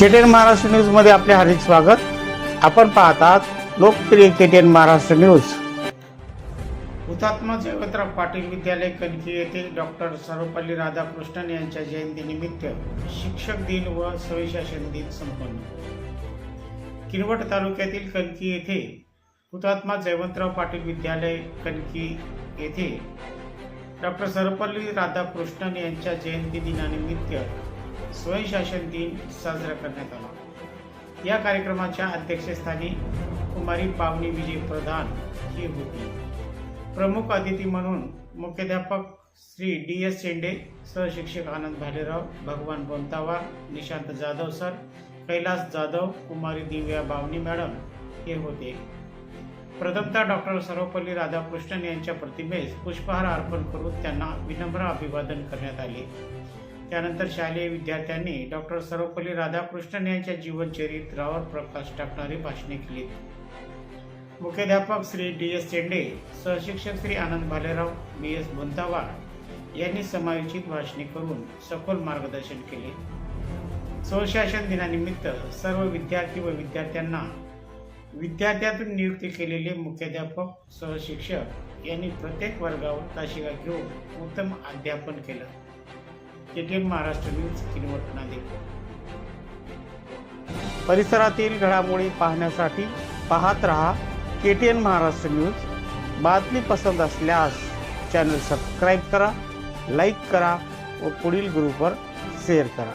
KTN Maharashtra न्यूजमध्ये आपले हार्दिक स्वागत. आपण पाहतात लोकप्रिय केटीएन महाराष्ट्र न्यूज हुतात्मा जयवंतराव पाटील विद्यालय कणकी येथे डॉक्टर सर्वपल्ली राधाकृष्णन यांच्या जयंतीनिमित्त शिक्षक दिन व स्वयंशासन दिन संपन्न. किनवट तालुक्यातील कणकी येथे हुतात्मा जयवंतराव पाटील विद्यालय कणकी येथे डॉक्टर सर्वपल्ली राधाकृष्णन यांच्या जयंती दिनानिमित्त स्वयंशासन दिन साजरा करण्यात आला. या कार्यक्रमाच्या अध्यक्षस्थानी कुमारी पावनी विजय प्रधान ही होती. प्रमुख अतिथी म्हणून मुख्याध्यापक श्री डी एस शेंडे सहशिक्षक आनंद भालेराव भगवान बोंतावा निशांत जाधव सर कैलास जाधव कुमारी दिव्या बावनी मॅडम हे होते. प्रदत्ता डॉक्टर सर्वपल्ली राधाकृष्णन यांच्या प्रतिमेस पुष्पहार अर्पण करून त्यांना विनम्र अभिवादन करण्यात आले. त्यानंतर शालेय विद्यार्थ्यांनी डॉक्टर सर्वपल्ली राधाकृष्णन यांच्या जीवनचरित्रावर प्रकाश टाकणारी भाषणे केली. मुख्याध्यापक श्री डी एस चेंडे सहशिक्षक श्री आनंद भालेराव बी एस बुंतावा यांनी समायोजित भाषणे करून सखोल मार्गदर्शन केले. स्वशासन दिनानिमित्त सर्व विद्यार्थी व विद्यार्थ्यांना विद्यार्थ्यातून नियुक्ती केलेले मुख्याध्यापक सहशिक्षक यांनी प्रत्येक वर्गावर ताशिका घेऊन उत्तम अध्यापन केलं. केटीएम महाराष्ट्र न्यूज किनवट नांदेड परिसरातील घडामोडी पाहण्यासाठी पाहत रहा केटीएन महाराष्ट्र न्यूज बातमी पसंत असल्यास चॅनल सबस्क्राईब करा लाईक करा व पुढील ग्रुपवर शेअर करा.